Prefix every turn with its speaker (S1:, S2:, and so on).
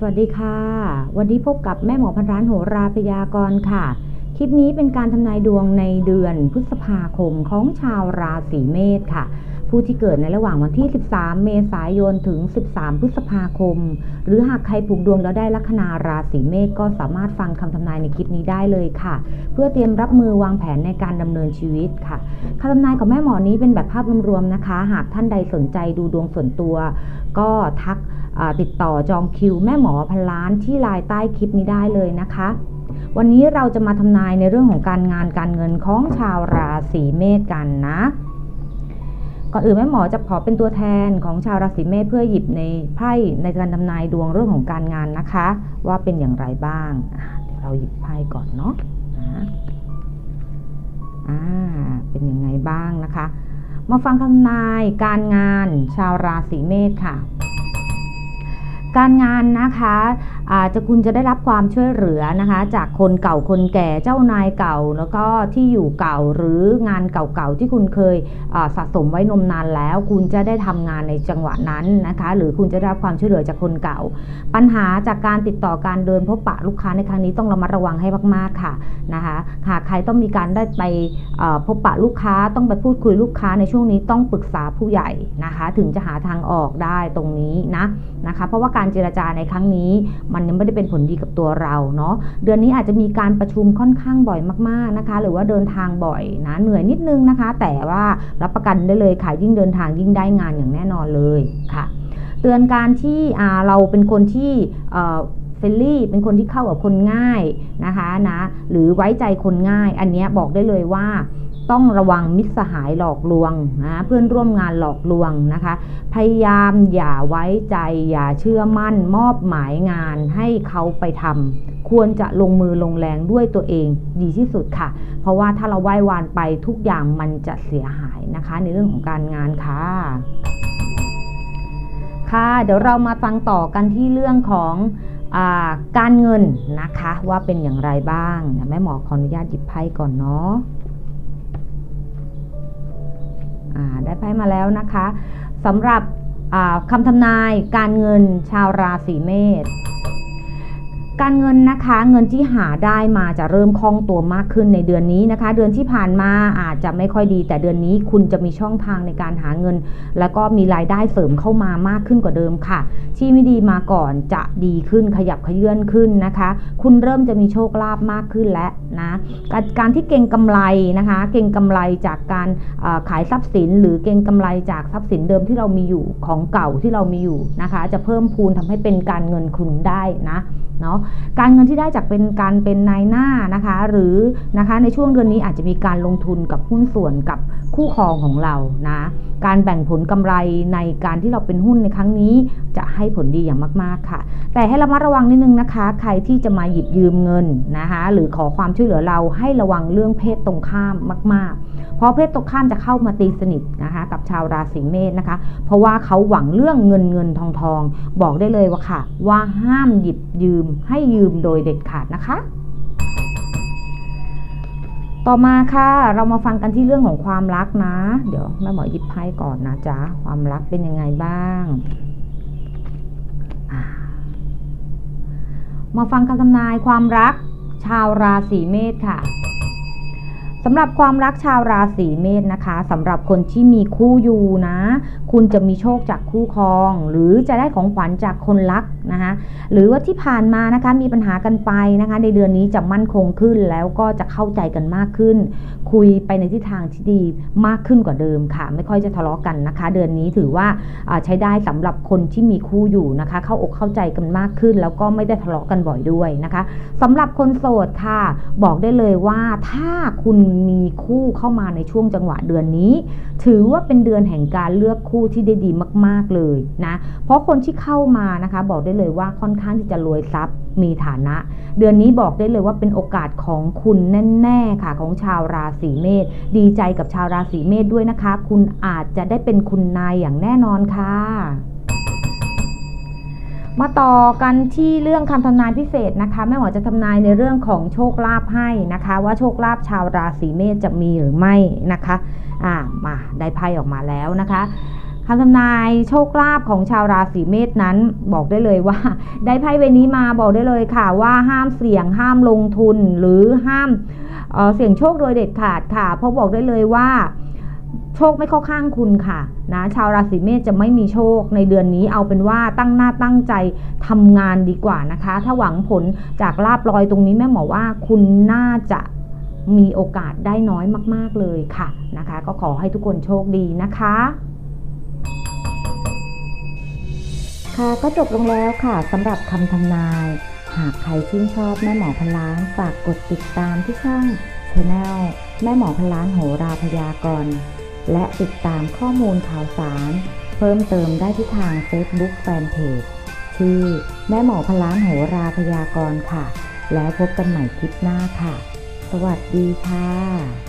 S1: สวัสดีค่ะ วันนี้พบกับแม่หมอพันร้านโหราพยากรค่ะ คลิปนี้เป็นการทำนายดวงในเดือนพฤษภาคมของชาวราศีเมษค่ะ ผู้ที่เกิดในระหว่างวันที่ 13 เมษายนถึง 13 พฤษภาคม หรือหากใครผูกดวงแล้วได้ลัคนาราศีเมษก็สามารถฟังคำทำนายในคลิปนี้ได้เลยค่ะ เพื่อเตรียมรับมือวางแผนในการดำเนินชีวิตค่ะคำทำนายของแม่หมอนี้เป็นแบบภาพรวมๆนะคะ หากท่านใดสนใจดูดวงส่วนตัว ก็ทักติดต่อจองคิว แม่หมอพันล้านที่ไลน์ใต้คลิปนี้ได้เลยนะคะ วันนี้เราจะมาทำนายในเรื่องของการงานการเงินของชาวราศีเมษกันนะก่อนอื่นแม่หมอจะขอเป็นตัวแทนของชาวราศีเมษเพื่อหยิบในไพ่ในการทำนายดวงเรื่องของการงานนะคะ ว่าเป็นอย่างไรบ้างเดี๋ยวเราหยิบไพ่ก่อนเนาะอ่าเป็นยังไงบ้างนะคะ มาฟังคำนายการงานชาวราศีเมษค่ะ การงานนะคะ อาจจะคุณจะได้รับความช่วยเหลือนะคะ จากคนเก่าคนแก่เจ้านายเก่า แล้วก็ที่อยู่เก่าหรืองานเก่าๆที่คุณเคยสะสมไว้นมนานแล้ว คุณจะได้ทำงานในจังหวะนั้นนะคะ หรือคุณจะได้รับความช่วยเหลือจากคนเก่า ปัญหาจากการติดต่อการเดินพบปะลูกค้าในครั้งนี้ต้องระมัดระวังให้มากๆค่ะนะคะหากใครต้องมีการได้ไปพบปะลูกค้าต้องไปพูดคุยลูกค้าในช่วงนี้ต้องปรึกษาผู้ใหญ่นะคะ ถึงจะหาทางออกได้ตรงนี้นะนะคะ เพราะว่าการเจรจาในครั้งนี้มันยังไม่ได้เป็นผลดีกับตัวเราเนาะเดือนนี้อาจจะมีการประชุมค่อนข้างบ่อยมากๆนะคะ หรือว่าเดินทางบ่อยนะเหนื่อยนิดนึงนะคะ แต่ว่ารับประกันได้เลยค่ะยิ่งเดินทางยิ่งได้งานอย่างแน่นอนเลยค่ะ เตือนการที่เราเป็นคนที่เฟลลี่เป็นคนที่เข้ากับคนง่ายนะคะนะหรือไว้ใจคนง่าย อันนี้บอกได้เลยว่า ต้องระวังมิตรสหายหลอกลวงนะเพื่อนร่วมงานหลอกลวงนะคะ พยายามอย่าไว้ใจ อย่าเชื่อมั่น มอบหมายงานให้เขาไปทำควรจะลงมือลงแรงด้วยตัวเองดีที่สุดค่ะ เพราะว่าถ้าเราไหว้วานไปทุกอย่างมันจะเสียหายนะคะ ในเรื่องของการงานค่ะค่ะ เดี๋ยวเรามาฟังต่อกันที่เรื่องของอาการเงินนะคะ ว่าเป็นอย่างไรบ้างแม่หมอขออนุญาตหยิบไพ่ก่อนเนาะ ได้ไพ่มาแล้วนะคะสำหรับคำทำนายการเงินชาวราศีเมษ การเงินนะคะเงินที่หาได้มาจะเริ่มคล่องตัวมากขึ้นในเดือนนี้นะคะ เดือนที่ผ่านมาอาจจะไม่ค่อยดี แต่เดือนนี้คุณจะมีช่องทางในการหาเงิน แล้วก็มีรายได้เสริมเข้ามามากขึ้นกว่าเดิมค่ะ ที่ไม่ดีมาก่อนจะดีขึ้นขยับขยื่นขึ้นนะคะ คุณเริ่มจะมีโชคลาภมากขึ้นแล้วนะการที่เก่งกำไรนะคะ เก่งกำไรจากการขายทรัพย์สิน หรือเก่งกำไรจากทรัพย์สินเดิมที่เรามีอยู่ของเก่าที่เรามีอยู่นะคะ จะเพิ่มพูนทำให้เป็นการเงินคุณได้นะเนาะการเงินที่ได้จากเป็นการเป็นนายหน้านะคะ หรือนะคะในช่วงเดือนนี้อาจจะมีการลงทุนกับหุ้นส่วนกับคู่ครองของเรานะ การแบ่งผลกำไรในการที่เราเป็นหุ้นในครั้งนี้ จะให้ผลดีอย่างมากๆค่ะ แต่ให้ระมัดระวังนิดนึงนะคะ ใครที่จะมาหยิบยืมเงินนะคะหรือขอความช่วยเหลือเราให้ระวังเรื่องเพศตรงข้ามมาก ๆ เพราะเพศตรงข้ามจะเข้ามาตีสนิทนะคะกับชาวราศีเมษนะคะ เพราะว่าเขาหวังเรื่องเงินเงินทองทอง บอกได้เลยว่าค่ะ ว่าห้ามหยิบยืมให้ยืมโดยเด็ดขาดนะคะ ต่อมาค่ะเรามาฟังกันที่เรื่องของความรักนะ เดี๋ยวแม่หมอหยิบไพ่ก่อนนะจ๊ะความรักเป็นยังไงบ้าง มาฟังคำทำนายความรักชาวราศีเมษค่ะ สำหรับความรักชาวราศีเมษนะคะสำหรับคนที่มีคู่อยู่นะ คุณจะมีโชคจากคู่ครอง หรือจะได้ของขวัญจากคนรักนะคะหรือว่าที่ผ่านมานะคะมีปัญหากันไปนะคะ ในเดือนนี้จะมั่นคงขึ้นแล้วก็จะเข้าใจกันมากขึ้น คุยไปในทิศทางที่ดีมากขึ้นกว่าเดิมค่ะ ไม่ค่อยจะทะเลาะกันนะคะ เดือนนี้ถือว่าใช้ได้สำหรับคนที่มีคู่อยู่นะคะ เข้าอกเข้าใจกันมากขึ้น แล้วก็ไม่ได้ทะเลาะกันบ่อยด้วยนะคะสำหรับคนโสดค่ะ บอกได้เลยว่าถ้าคุณมีคู่เข้ามาในช่วงจังหวะเดือนนี้ ถือว่าเป็นเดือนแห่งการเลือกคู่ที่ได้ดีมาก ๆเลยนะ เพราะคนที่เข้ามานะคะบอกได้เลยว่าค่อนข้างที่จะรวยทรัพย์มีฐานะ เดือนนี้บอกได้เลยว่าเป็นโอกาสของคุณแน่ๆค่ะของชาวราศีเมษดีใจกับชาวราศีเมษด้วยนะคะ คุณอาจจะได้เป็นคุณนายอย่างแน่นอนค่ะ มาต่อกันที่เรื่องคำทำนายพิเศษนะคะแม่หมอจะทำนายในเรื่องของโชคลาภให้นะคะ ว่าโชคลาภชาวราศีเมษจะมีหรือไม่นะคะอ่ามาได้ไพ่ออกมาแล้วนะคะคำทำนายโชคลาภของชาวราศีเมษนั้นบอกได้เลยว่า ได้ไพ่ใบนี้มาบอกได้เลยค่ะว่าห้ามเสี่ยงห้ามลงทุนหรือห้ามเเสี่ยงโชคโดยเด็ดขาดค่ะ เพราะบอกได้เลยว่า โชคไม่เข้าข้างคุณค่ะนะชาวราศีเมษจะไม่มีโชคในเดือนนี้เอาเป็นว่าตั้งหน้าตั้งใจทำงานดีกว่านะคะ ถ้าหวังผลจากลาบลอยตรงนี้แม่หมอว่าคุณน่าจะมีโอกาสได้น้อยมาก ๆ เลยค่ะนะคะ ก็ขอให้ทุกคนโชคดีนะคะ ค่ะก็จบลงแล้วค่ะสำหรับคำทำนาย หากใครชื่นชอบแม่หมอพลานฝากกดติดตามที่ช่อง Channel แม่หมอพล้านโหราพยากรณ์ และติดตามข้อมูลข่าวสาร เพิ่มเติมได้ที่ทาง Facebook Fanpage ชื่อแม่หมอพล้านโหราพยากรณ์ค่ะ แล้วพบกันใหม่คลิปหน้าค่ะ สวัสดีค่ะ